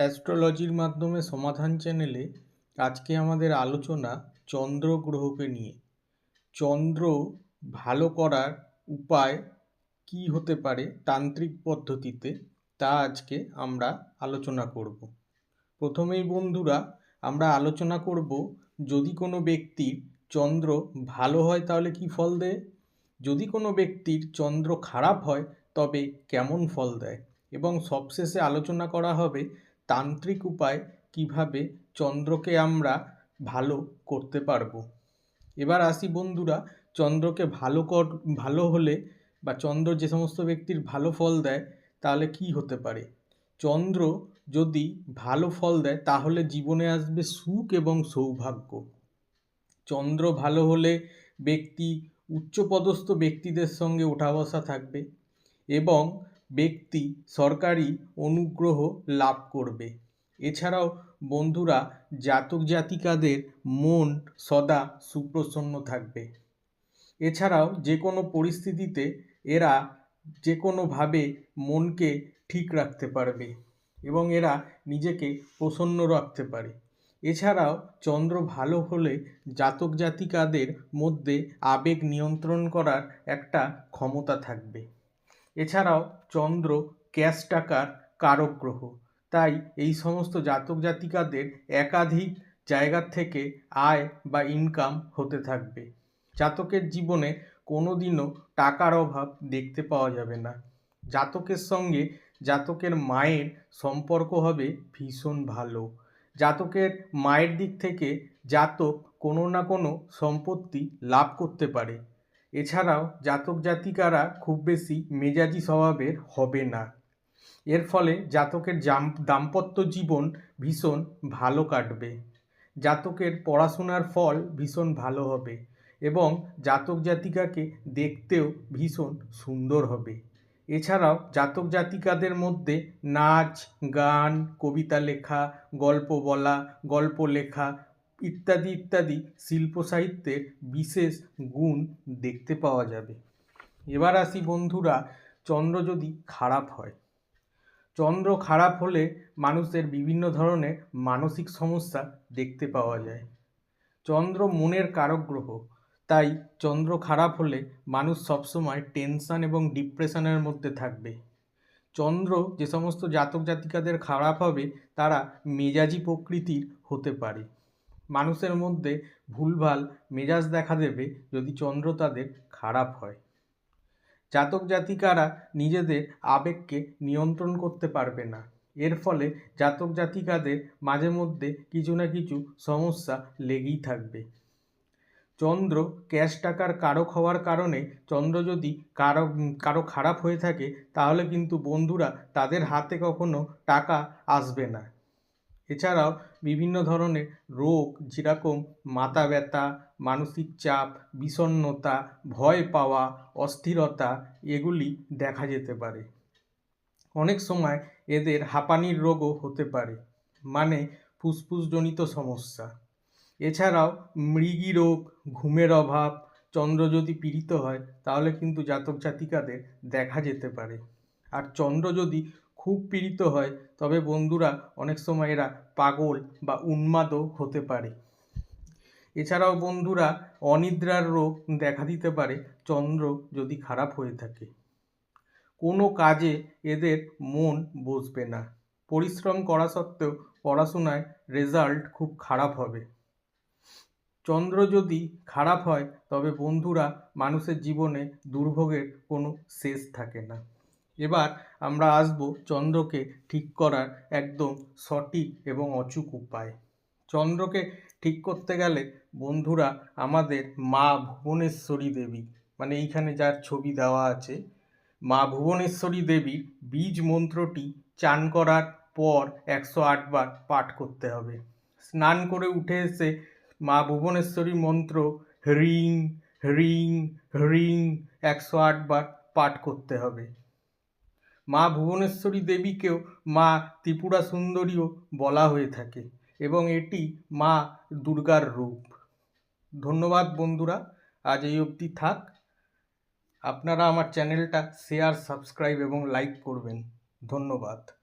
অ্যাস্ট্রোলজির মাধ্যমে সমাধান চ্যানেলে আজকে আমাদের আলোচনা চন্দ্র গ্রহকে নিয়ে। চন্দ্র ভালো করার উপায় কী হতে পারে তান্ত্রিক পদ্ধতিতে, তা আজকে আমরা আলোচনা করব। প্রথমেই বন্ধুরা, আমরা আলোচনা করব, যদি কোনো ব্যক্তির চন্দ্র ভালো হয় তাহলে কি ফল দেয়? যদি কোনো ব্যক্তির চন্দ্র খারাপ হয়, তবে কেমন ফল দেয়? এবং সবশেষে আলোচনা করা হবে তান্ত্রিক উপায় কীভাবে চন্দ্রকে আমরা ভালো করতে পারব? এবার আসি বন্ধুরা, চন্দ্রকে ভালো কর, ভালো হলে বা চন্দ্র যে সমস্ত ব্যক্তির ভালো ফল দেয়, তাহলে কি হতে পারে? চন্দ্র যদি ভালো ফল দেয়, তাহলে জীবনে আসবে সুখ এবং সৌভাগ্য। চন্দ্র ভালো হলে ব্যক্তি, উচ্চপদস্থ ব্যক্তিদের সঙ্গে ওঠা বসা থাকবে এবং ব্যক্তি সরকারি অনুগ্রহ লাভ করবে। এছাড়াও বন্ধুরা, জাতক জাতিকাদের মন সদা সুপ্রসন্ন থাকবে। এছাড়াও যে কোনো পরিস্থিতিতে এরা যে কোনোভাবে মনকে ঠিক রাখতে পারবে এবং এরা নিজেকে প্রসন্ন রাখতে পারে। এছাড়াও চন্দ্র ভালো হলে জাতক জাতিকাদের মধ্যে আবেগ নিয়ন্ত্রণ করার একটা ক্ষমতা থাকবে। এছাড়াও চন্দ্র ক্যাশ টাকার কারক গ্রহ তাই এই সমস্ত জাতক জাতিকাদের একাধিক জায়গার থেকে আয় বা ইনকাম হতে থাকবে। জাতকের জীবনে কোনো দিনও টাকার অভাব দেখতে পাওয়া যাবে না। জাতকের সঙ্গে জাতকের মায়ের সম্পর্ক হবে ভীষণ ভালো। জাতকের মায়ের দিক থেকে জাতক কোনো না কোনো সম্পত্তি লাভ করতে পারে। এছাড়াও জাতক জাতিকারা খুব বেশি মেজাজি স্বভাবের হবে না। এর ফলে জাতকের দাম্পত্য জীবন ভীষণ ভালো কাটবে। জাতকের পড়াশোনার ফল ভীষণ ভালো হবে এবং জাতক জাতিকাকে দেখতেও ভীষণ সুন্দর হবে। এছাড়াও জাতক জাতিকাদের মধ্যে নাচ, গান, কবিতা লেখা, গল্প বলা, গল্প লেখা ইত্যাদি ইত্যাদি শিল্প সাহিত্যের বিশেষ গুণ দেখতে পাওয়া যাবে। এবার আসি বন্ধুরা, চন্দ্র যদি খারাপ হয়। চন্দ্র খারাপ হলে মানুষের বিভিন্ন ধরনের মানসিক সমস্যা দেখতে পাওয়া যায়। চন্দ্র মনের কারক গ্রহ, তাই চন্দ্র খারাপ হলে মানুষ সবসময় টেনশান এবং ডিপ্রেশনের মধ্যে থাকবে। চন্দ্র যে সমস্ত জাতক জাতিকাদের খারাপ হবে, তারা মেজাজি প্রকৃতির হতে পারে। মানুষের মধ্যে ভুলভাল মেজাজ দেখা দেবে যদি চন্দ্র তাদের খারাপ হয়। জাতক জাতিকারা নিজেদের আবেগকে নিয়ন্ত্রণ করতে পারবে না। এর ফলে জাতক জাতিকাদের মাঝে মধ্যে কিছু না কিছু সমস্যা লেগেই থাকবে। চন্দ্র ক্যাশ টাকার কারক হওয়ার কারণে চন্দ্র যদি কারও কারও খারাপ হয়ে থাকে, তাহলে কিন্তু বন্ধুরা তাদের হাতে কখনো টাকা আসবে না। এছাড়াও বিভিন্ন ধরনের রোগ যেরকম মাথা ব্যথা, মানসিক চাপ, বিষণ্ণতা, ভয় পাওয়া, অস্থিরতা এগুলি দেখা যেতে পারে। অনেক সময় এদের হাঁপানির রোগও হতে পারে মানে ফুসফুসজনিত সমস্যা। এছাড়াও মৃগী রোগ, ঘুমের অভাব, চন্দ্র যদি পীড়িত হয়, তাহলে কিন্তু জাতক জাতিকাদের দেখা যেতে পারে। আর চন্দ্র যদি খুব পীড়িত হয়। তবে বন্ধুরা, অনেক সময় এরা পাগল বা উন্মাদও হতে পারে। এছাড়াও বন্ধুরা, অনিদ্রার রোগ দেখা দিতে পারে, চন্দ্র যদি খারাপ হয়ে থাকে। কোনো কাজে এদের মন বসবে না। পরিশ্রম করা সত্ত্বেও পড়াশোনায় রেজাল্ট খুব খারাপ হবে। চন্দ্র যদি খারাপ হয়, তবে বন্ধুরা, মানুষের জীবনে দুর্ভোগের কোনো শেষ থাকে না। এবার আমরা আসব চন্দ্রকে ঠিক করার একদম সঠিক এবং অচুক উপায়। চন্দ্রকে ঠিক করতে গেলে বন্ধুরা আমাদের মা ভুবনেশ্বরী দেবী মানে এইখানে যার ছবি দেওয়া আছে, মা ভুবনেশ্বরী দেবীর বীজ মন্ত্রটি চান করার পর একশো আটবার পাঠ করতে হবে। স্নান করে উঠে এসে মা ভুবনেশ্বরী মন্ত্র হ্রিং হ্রিং হ্রিং একশো আটবার পাঠ করতে হবে। মা ভুবনেশ্বরী দেবীকেও মা ত্রিপুরা সুন্দরীও বলা হয়ে থাকে এবং এটি মা দুর্গার রূপ। ধন্যবাদ বন্ধুরা, আজ এই অবধি থাক। আপনারা আমার চ্যানেলটা শেয়ার, সাবস্ক্রাইব এবং লাইক করবেন। ধন্যবাদ।